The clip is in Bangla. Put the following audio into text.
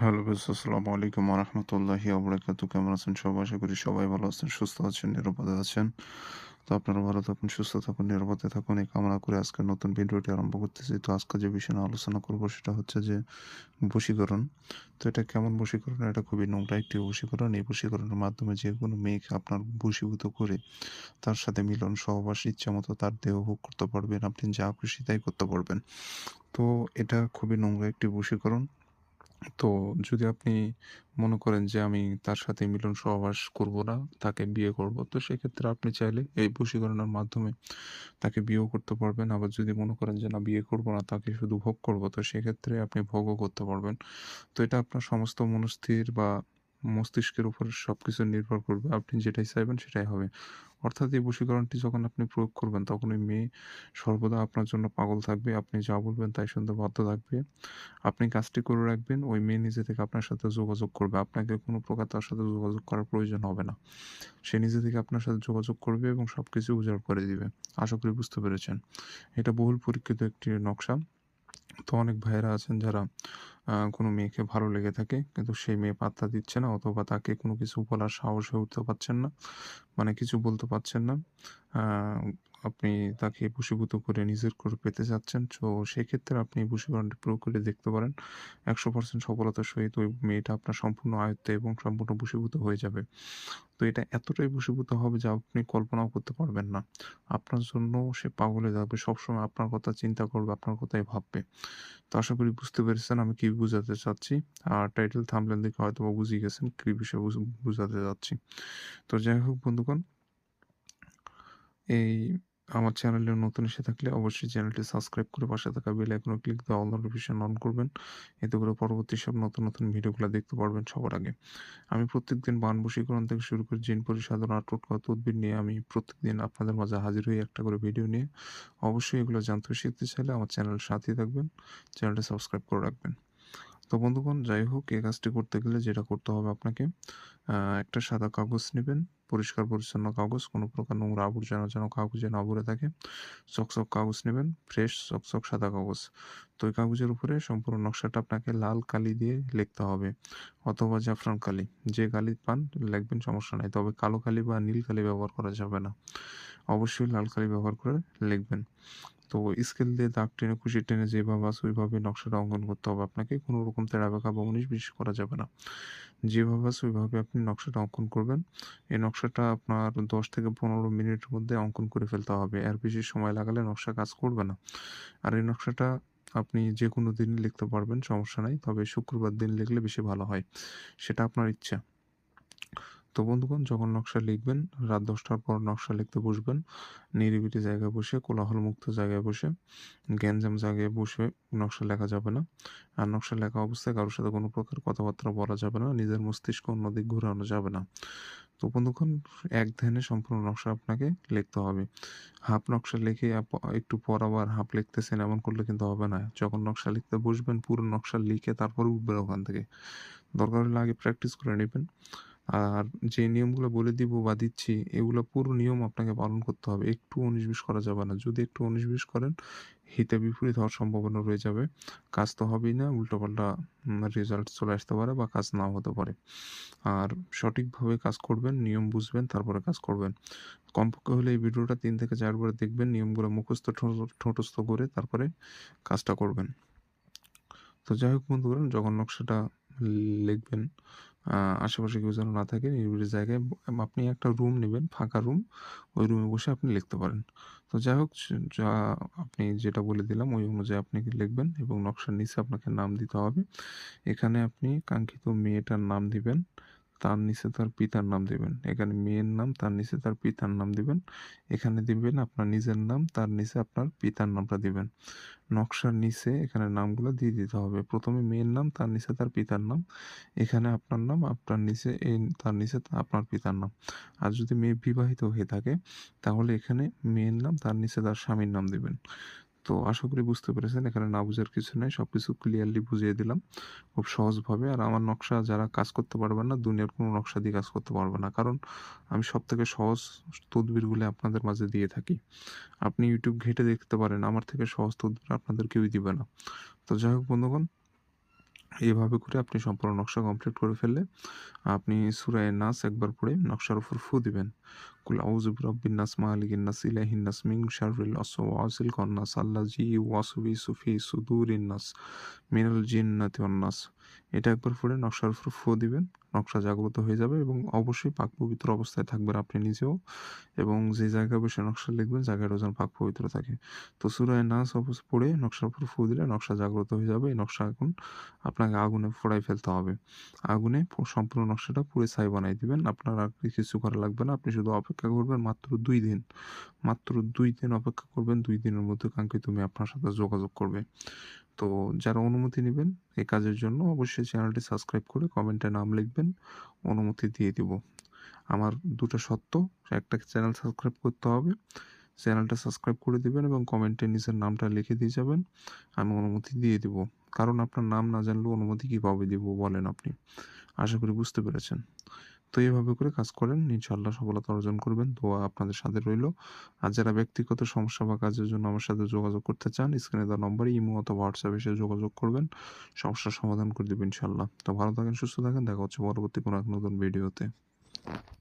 হ্যালো বেস আসসালামু আলাইকুম রহমতুল্লাহি আবরাকাতু কেমন আছেন সবাই? আশা করি সবাই ভালো আছেন, সুস্থ আছেন, নিরাপদে আছেন। তো আপনারা ভালো থাকুন, সুস্থ থাকুন, নিরাপদে থাকুন। এই কামনা করে আজকে নতুন ভিডিওটি আরম্ভ করতেছি। তো আজকে যে বিষয় নিয়ে আলোচনা করব সেটা হচ্ছে যে বশীকরণ। তো এটা কেমন বশীকরণ? এটা খুবই নোংরা একটি বশীকরণ। এই বশীকরণের মাধ্যমে যে কোনো মেয়েকে আপনার বশীভূত করে তার সাথে মিলন, সহবাস, ইচ্ছা মতো তার দেহ ভোগ করতে পারবেন। আপনি যা খুশি তাই করতে পারবেন। তো এটা খুবই নোংরা একটি বশীকরণ। তো যদি আপনি মনে করেন যে আমি তার সাথে মিলন সহবাস করব না, তাকে বিয়ে করব। তো সেক্ষেত্রে আপনি চাইলে এই বশীকরণের মাধ্যমে তাকে বিয়েও করতে পারবেন। আবার যদি মনে করেন যে না বিয়ে করব না, তাকে শুধু ভোগ করব, তো সেক্ষেত্রে আপনি ভোগও করতে পারবেন। তো এটা আপনার সমস্ত মনস্থির বা মস্তিষ্কের উপর সবকিছু নির্ভর করবে। আপনি যেটাই চাইবেন সেটাই হবে। অর্থাৎ এই বশীকরণটি যখন আপনি প্রয়োগ করবেন তখন ওই মেয়ে সর্বদা আপনার জন্য পাগল থাকবে। আপনি যা বলবেন তাই শুনতে বাধ্য থাকবে। আপনি কাজটি করে রাখবেন, ওই মেয়ে নিজে থেকে আপনার সাথে যোগাযোগ করবে। আপনাকে কোনো প্রকার তার সাথে যোগাযোগ করার প্রয়োজন হবে না। সে নিজে থেকে আপনার সাথে যোগাযোগ করবে এবং সব কিছু উজাড় করে দিবে। আশা করি বুঝতে পেরেছেন। এটা বহুল পরীক্ষিত একটি নকশা। তো অনেক ভাইয়েরা আছেন যারা কোনো মেয়েকে ভালো লেগে থাকে, কিন্তু সেই মেয়ে পাত্তা দিচ্ছে না, অথবা তাকে কোনো কিছু বলার সাহস হয়ে উঠতে পারছেন না মানে কিছু বলতে পারছেন না। আপনি তাকে বশীভূত করে নিজের করে পেতে চাচ্ছেন। তো সেক্ষেত্রে আপনি বশীকরণটি প্রয়োগ করে দেখতে পারেন। একশো পার্সেন্ট সফলতার সহিত ওই মেয়েটা আপনার সম্পূর্ণ আয়ত্তে এবং সম্পূর্ণ বশীভূত হয়ে যাবে। তো এটা এতটাই বশীভূত হবে যা আপনি কল্পনাও করতে পারবেন না। আপনার জন্য সে পাগলে যাবে, সবসময় আপনার কথা চিন্তা করবে, আপনার কথাই ভাববে। তো আশা করি বুঝতে পেরেছেন, আমি কি বুঝাতে চাচ্ছি। আর টাইটেল থামলেন দেখে হয়তো বুঝিয়ে গেছেন কি বিষয়ে বুঝাতে চাচ্ছি। তো যাই হোক বন্ধুগণ এই আমার চ্যানেলে নতুন এসে থাকলে অবশ্যই চ্যানেলটি সাবস্ক্রাইব করে পাশে থাকা বেল আইকনে ক্লিক দিয়ে অল নোটিফিকেশন অন করবেন। এতে করে পরবর্তী সব নতুন নতুন ভিডিওগুলো দেখতে পারবেন সবার আগে। আমি প্রত্যেকদিন বান বশীকরণ থেকে শুরু করে জিন পরিসাধন আর টোটকা তদবির নিয়ে আমি প্রত্যেকদিন আপনাদের মাঝে হাজির হই একটা করে ভিডিও নিয়ে। অবশ্যই এগুলো জানতে শিখতে চাইলে আমার চ্যানেল সাথেই থাকবেন। চ্যানেলটি সাবস্ক্রাইব করে রাখবেন। তো বন্ধুগণ, যাই হোক, এই কাজটি করতে গেলে যেটা করতে হবে আপনাকে একটা সাদা কাগজ নেবেন, পরিষ্কার পরিচ্ছন্ন কাগজ, কোনো প্রকার নোংরা আবর্জনা যেন কাগজে না ভরে থাকে। চকচক কাগজ নেবেন, ফ্রেশ চকচক সাদা কাগজ। তো ওই কাগজের উপরে সম্পূর্ণ নকশাটা আপনাকে লাল কালি দিয়ে লিখতে হবে, অথবা জাফরান কালি। যে কালি পান, লিখবেন, সমস্যা নাই। তবে কালো কালি বা নীল কালি ব্যবহার করা যাবে না। অবশ্যই লাল কালি ব্যবহার করে লিখবেন। তো স্কেল দিয়ে দাগ টেনে, খুশি টেনে যেভাবে আছে, ওইভাবে নকশাটা অঙ্কন করতে হবে। আপনাকে কোনো রকম তেড়া বেঁকা বা উনিশ বিশ করা যাবে না। যেভাবে আছে, ওইভাবে আপনি নকশাটা অঙ্কন করবেন। এই নকশাটা আপনার দশ থেকে পনেরো মিনিটের মধ্যে অঙ্কন করে ফেলতে হবে। এর বেশি সময় লাগালে নকশা কাজ করবে না। আর এই নকশাটা আপনি যে কোনো দিন লিখতে পারবেন, সমস্যা নাই। তবে শুক্রবার দিন লিখলে বেশি ভালো হয়। সেটা আপনার ইচ্ছা। তো বন্ধুগণ, যখন নকশা লিখবেন, রাত দশটার পর নকশা লিখতে বসবেন। নিরিবিলি জায়গায় বসে কোলাহল মুক্ত জায়গায় বসে, গ্যাঞ্জাম জায়গায় বসে নকশা লেখা যাবে না। আর নকশা লেখা অবস্থায় কারোর সাথে কোনো প্রকার কথাবার্তা বলা যাবে না, নিজের মস্তিষ্ক অন্যদিক ঘুরানো যাবে না। তো বন্ধুক্ষণ এক ধ্যানে সম্পূর্ণ নকশা আপনাকে লিখতে হবে। হাফ নকশা লিখে একটু পর আবার হাফ লিখতেছেন, এমন করলে কিন্তু হবে না। যখন নকশা লিখতে বসবেন, পুরো নকশা লিখে তারপর উঠবেন ওখান থেকে। দরকার হলে আগে প্র্যাকটিস করে নেবেন। আর যে নিয়মগুলো বলে দিব বা দিচ্ছি, এগুলো পুরো নিয়ম আপনাকে পালন করতে হবে। একটু উনিশ বিশ করা যাবে না। যদি একটু উনিশ করেন, হিতে বিপরীত হওয়ার সম্ভাবনা রয়ে যাবে। কাজ তো হবেই না, উল্টোপাল্টা রেজাল্ট চলে আসতে পারে বা কাজ নাও হতে পারে। আর সঠিকভাবে কাজ করবেন, নিয়ম বুঝবেন, তারপরে কাজ করবেন। কমপক্ষে হলে এই ভিডিওটা তিন থেকে চারবার দেখবেন, নিয়মগুলো মুখস্থ ঠোঁটস্থ করে তারপরে কাজটা করবেন। তো যাই হোক বন্ধুরা যখন নকশাটা লিখবেন। আশেপাশে কেউ যেন না থাকে, নিরিবিলি জায়গায় আপনি একটা রুম নেবেন, ফাঁকা রুম ওই রুমে বসে আপনি লিখতে পারেন। তো যাই হোক, যা আপনি যেটা বলে দিলাম, ওই অনুযায়ী আপনি লিখবেন এবং নকশার নিচে আপনাকে নাম দিতে হবে। এখানে আপনি কাঙ্ক্ষিত মেয়েটার নাম দিবেন। তার নিচে তার পিতার নাম দিবেন। এখানে মেয়ের নাম, তার নিচে তার পিতার নাম দিবেন। এখানে দিবেন আপনার নিজের নাম, তার নিচে আপনার পিতার নামটা দিবেন। নকশার নিচে এখানে নামগুলো দিয়ে দিতে হবে। প্রথমে মেয়ের নাম, তার নিচে তার পিতার নাম। এখানে আপনার নাম, আপনার নিচে এই, তার নিচে আপনার পিতার নাম। আর যদি মেয়ে বিবাহিত হয়ে থাকে, তাহলে এখানে মেয়ের নাম, তার নিচে তার স্বামীর নাম দিবেন। তো আশা করি বুঝতে পেরেছেন, এখানে না বুঝার কিছু নেই সব কিছু ক্লিয়ারলি বুঝিয়ে দিলাম, খুব সহজভাবে। আর আমার নকশা যারা কাজ করতে পারবেন না, দুনিয়ার কোনো নকশা দিয়ে কাজ করতে পারবে না, কারণ আমি সব থেকে সহজ তদবিরগুলি আপনাদের মাঝে দিয়ে থাকি। আপনি ইউটিউব ঘেটে দেখতে পারেন, আমার থেকে সহজ তদবির আপনাদের কেউই দিবে না। তো যাই হোক বন্ধুগণ, এভাবে করে আপনি সম্পূর্ণ নকশা কমপ্লিট করে ফেললে, আপনি সূরায়ে নাস একবার পড়ে নকশার উপর ফু দিবেন। কুল আউযু বিরাব্বিন নাস, মালিকিন নাস, ইলাহিন নাস, মিন শাররিল ওয়াসওয়াসিল খান্নাস আল্লাযী ইউওয়াসওয়িসু ফি সুদুরিন নাস মিনাল জিন্নাতি ওয়ান নাস। এটা একবার পড়ে নকশার উপর ফু দিবেন। নকশা জাগ্রত হয়ে যাবে এবং অবশ্যই পাক পবিত্র অবস্থায় থাকবেন আপনি নিজেও এবং যে জায়গায় বসে নকশা লিখবেন জায়গাটাও যেন পাক পবিত্র থাকে। তো সূরায়ে নাস অবশ্য পড়ে নকশার উপর ফু দিলে নকশা জাগ্রত হয়ে যাবে। এই নকশা এখন আপনাকে আগুনে পোড়ায় ফেলতে হবে। আগুনে সম্পূর্ণ নকশাটা পুড়ে ছাই বানায় দিবেন। আপনার আর কিছু করা লাগবে না। আপনি শুধু অপেক্ষা করবেন মাত্র দুই দিন। মাত্র দুই দিন অপেক্ষা করবেন। দুই দিনের মধ্যে কাঙ্ক্ষিত মেয়ে আপনার সাথে যোগাযোগ করবে। তো যারা অনুমতি নিবেন এই কাজের জন্য অবশ্যই চ্যানেলটি সাবস্ক্রাইব করে কমেন্টে নাম লিখবেন। অনুমতি দিয়ে দিব। আমার দুটো শর্ত, একটা চ্যানেল সাবস্ক্রাইব করতে হবে। চ্যানেলটা সাবস্ক্রাইব করে দিবেন এবং কমেন্টে নিজের নামটা লিখে দিয়ে যাবেন। আমি অনুমতি দিয়ে দিব। কারণ আপনার নাম না জানলেও অনুমতি কীভাবে দিব বলেন আপনি? আশা করি বুঝতে পেরেছেন। তো এভাবে করে কাজ করেন ইনশাল্লাহ সফলতা অর্জন করবেন। দোয়া আপনাদের সাথে রইল আর যারা ব্যক্তিগত সমস্যা বা কাজের জন্য আমার সাথে যোগাযোগ করতে চান স্ক্রিনে দেওয়া নম্বরে ইমো অথবা হোয়াটসঅ্যাপে এসে যোগাযোগ করবেন। সমস্যার সমাধান করে দেবেন ইনশাল্লাহ তো ভালো থাকেন, সুস্থ থাকেন। দেখা হচ্ছে পরবর্তী কোনো এক নতুন ভিডিওতে।